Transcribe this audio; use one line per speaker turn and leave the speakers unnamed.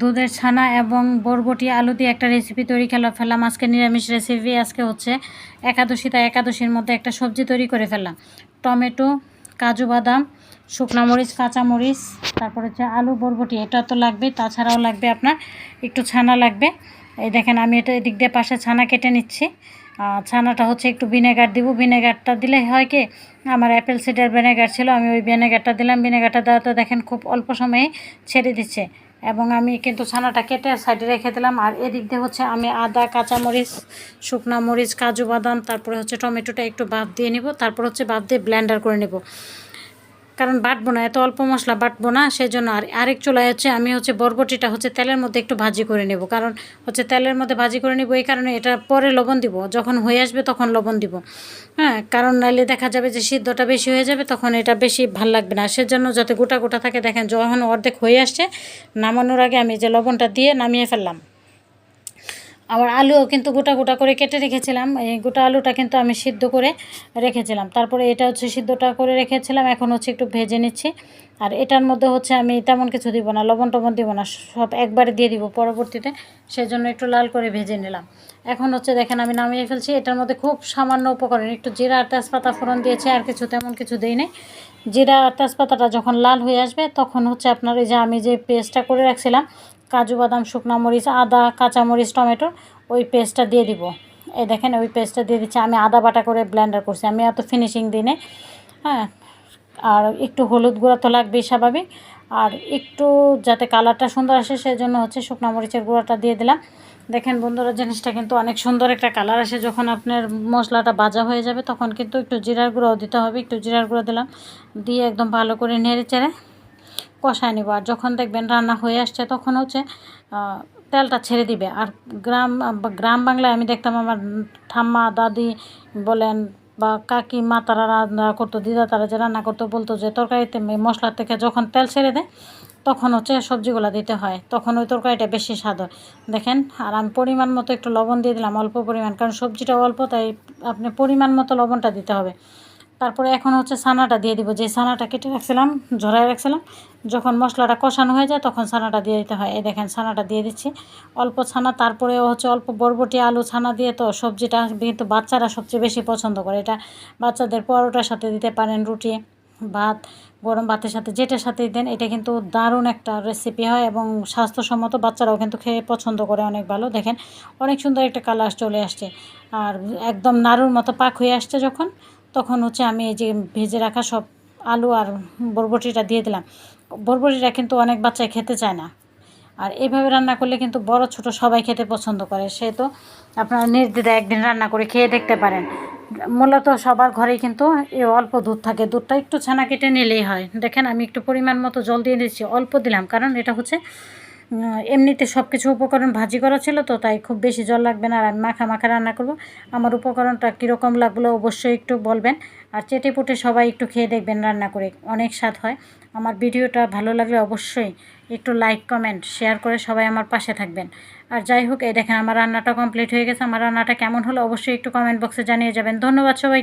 দুধের ছানা এবং বরবটি, আলু দিয়ে একটা রেসিপি তৈরি খেলা, ফেললাম। আজকে নিরামিষ রেসিপি আজকে হচ্ছে একাদশী, তাই একাদশীর মধ্যে একটা সবজি তৈরি করে ফেললাম। টমেটো, কাজু বাদাম, শুকনা মরিচ, কাঁচা মরিচ, তারপর হচ্ছে আলু, বরবটি, এটা তো লাগবে তাছাড়াও লাগবে আপনার একটু ছানা লাগবে। এই দেখেন, আমি এটা এদিক দিয়ে পাশে ছানা কেটে নিচ্ছি। ছানাটা হচ্ছে একটু ভিনেগার দিব। ভিনেগারটা দিলে হয় কি, আমার অ্যাপেল সিডার ভিনেগার ছিল, আমি ওই ভিনেগারটা দিলাম। ভিনেগারটা দেওয়াতে দেখেন খুব অল্প সময়ে ছেড়ে দিচ্ছে। এবং আমি কিন্তু ছানাটা কেটে সাইডে রেখে দিলাম। আর এদিক দিয়ে হচ্ছে আমি আদা, কাঁচামরিচ, শুকনো মরিচ, কাজু বাদাম, তারপরে হচ্ছে টমেটোটা একটু বাদ দিয়ে নিব। তারপর হচ্ছে বাদ দিয়ে ব্ল্যান্ডার করে নেব। কারণ বাটবো না, এত অল্প মশলা বাটবো না সেই জন্য আর আরেক চুলায় হচ্ছে আমি হচ্ছে বরবটিটা হচ্ছে তেলের মধ্যে একটু ভাজি করে নেব। কারণ হচ্ছে তেলের মধ্যে ভাজি করে নেব, এই কারণে এটা পরে লবণ দিব, যখন হয়ে আসবে তখন লবণ দিব। হ্যাঁ কারণ নাইলে দেখা যাবে যে সিদ্ধটা বেশি হয়ে যাবে, তখন এটা বেশি ভালো লাগবে না। সেজন্য যাতে গোটা গোটা থাকে, দেখেন যখন অর্ধেক হয়ে আসছে, নামানোর আগে আমি যে লবণটা দিয়ে নামিয়ে ফেললাম। আবার আলুও কিন্তু গোটা গোটা করে কেটে রেখেছিলাম। এই গোটা আলুটা কিন্তু আমি সিদ্ধ করে রেখেছিলাম। তারপরে এটা হচ্ছে সিদ্ধটা করে রেখেছিলাম। এখন হচ্ছে একটু ভেজে নিচ্ছি। আর এটার মধ্যে হচ্ছে আমি তেমন কিছু দিব না, লবণ টবণ দিব না, সব একবারে দিয়ে দিব পরবর্তীতে। সেই জন্য একটু লাল করে ভেজে নিলাম। এখন হচ্ছে দেখেন আমি নামিয়ে ফেলছি। এটার মধ্যে খুব সামান্য উপকরণ, একটু জিরা আর তেজপাতা ফোড়ন দিয়েছি, আর কিছু তেমন কিছু দিই নাই। জিরা আর তেজপাতাটা যখন লাল হয়ে আসবে, তখন হচ্ছে আপনার এই যে আমি যে পেস্টটা করে রাখছিলাম কাজু বাদাম, শুকনা মরিচ, আদা কাঁচামরিচ টমেটো, ওই পেস্টটা দিয়ে দিব। এই দেখেন, ওই পেস্টটা দিয়ে দিচ্ছি। আমি আদা বাটা করে ব্লেন্ডার করছি। আমি এত ফিনিশিং দিই নাই। হ্যাঁ আর একটু হলুদ গুঁড়া তো লাগবেই স্বাভাবিক। আর একটু যাতে কালারটা সুন্দর আসে সেই জন্য হচ্ছে শুকনো মরিচের গুঁড়াটা দিয়ে দিলাম। দেখেন বন্ধুরা, জিনিসটা কিন্তু অনেক সুন্দর একটা কালার আসে। যখন আপনার মশলাটা বাজা হয়ে যাবে, তখন কিন্তু একটু জিরার গুঁড়াও দিতে হবে। একটু জিরার গুঁড়ো দিলাম। দিয়ে একদম ভালো করে নেড়ে চেড়ে কষায় নেব। আর যখন দেখবেন রান্না হয়ে আসছে, তখন হচ্ছে তেলটা ছেড়ে দিবে। আর গ্রাম গ্রাম বাংলায় আমি দেখতাম আমার ঠাম্মা, দাদি বলেন বা কাকি, মা তারা রান্না করতো, দিদা তারা যে রান্না করতো, বলতো যে তরকারিতে মশলা থেকে যখন তেল ছেড়ে দেয়, তখন হচ্ছে সবজিগুলো দিতে হয়। তখন ওই তরকারিটা বেশি স্বাদ হয়। দেখেন, আর আমি পরিমাণ মতো একটু লবণ দিয়ে দিলাম অল্প পরিমাণ, কারণ সবজিটা অল্প, তাই আপনি পরিমাণ মতো লবণটা দিতে হবে। তারপরে এখন হচ্ছে ছানাটা দিয়ে দিব। যে ছানাটা কেটে রাখছিলাম ঝরাই রাখছিলাম, যখন মশলাটা কষানো হয়ে যায় তখন ছানাটা দিয়ে দিতে হয়। এই দেখেন ছানাটা দিয়ে দিচ্ছি। অল্প ছানা তারপরেও হচ্ছে অল্প বরবটি, আলু ছানা দিয়ে তো সবজিটা কিন্তু বাচ্চারা সবচেয়ে বেশি পছন্দ করে। এটা বাচ্চাদের পরোটার সাথে দিতে পারেন, রুটি, ভাত, গরম ভাতের সাথে যেটার সাথেই দেন, এটা কিন্তু দারুণ একটা রেসিপি হয় এবং স্বাস্থ্যসম্মত বাচ্চারাও কিন্তু খেয়ে পছন্দ করে অনেক ভালো। দেখেন অনেক সুন্দর একটা কালার চলে আসছে। আর একদম নাড়ুর মতো পাক হয়ে আসছে যখন তখন হচ্ছে আমি এই যে ভেজে রাখা সব আলু আর বরবটিটা দিয়ে দিলাম। বরবটিটা কিন্তু অনেক বাচ্চাই খেতে চায় না। আর এইভাবে রান্না করলে কিন্তু বড় ছোট সবাই খেতে পছন্দ করে। সে তো আপনারা নির্দ্বিধায় একদিন রান্না করে খেয়ে দেখতে পারেন। মূলত সবার ঘরেই কিন্তু এই অল্প দুধ থাকে। দুধটা একটু ছানা কেটে নিলেই হয়। দেখেন আমি একটু পরিমাণ মতো জল দিয়ে দিচ্ছি। অল্প দিলাম। কারণ এটা হচ্ছে এমনিতে সব কিছু উপকরণ ভাজি করা ছিল তো তাই খুব বেশি জল লাগবে না। আর আমি মাখা মাখা রান্না করব। আমার উপকরণটা কীরকম লাগল অবশ্যই একটু বলবেন। আর চেটে পুটে সবাই একটু খেয়ে দেখবেন রান্না করে। অনেক স্বাদ হয়। আমার ভিডিওটা ভালো লাগলে অবশ্যই একটু লাইক কমেন্ট শেয়ার করে সবাই আমার পাশে থাকবেন। আর যাই হোক, এই দেখেন আমার রান্নাটা কমপ্লিট হয়ে গেছে। আমার রান্নাটা কেমন হলো অবশ্যই একটু কমেন্ট বক্সে জানিয়ে যাবেন। ধন্যবাদ সবাই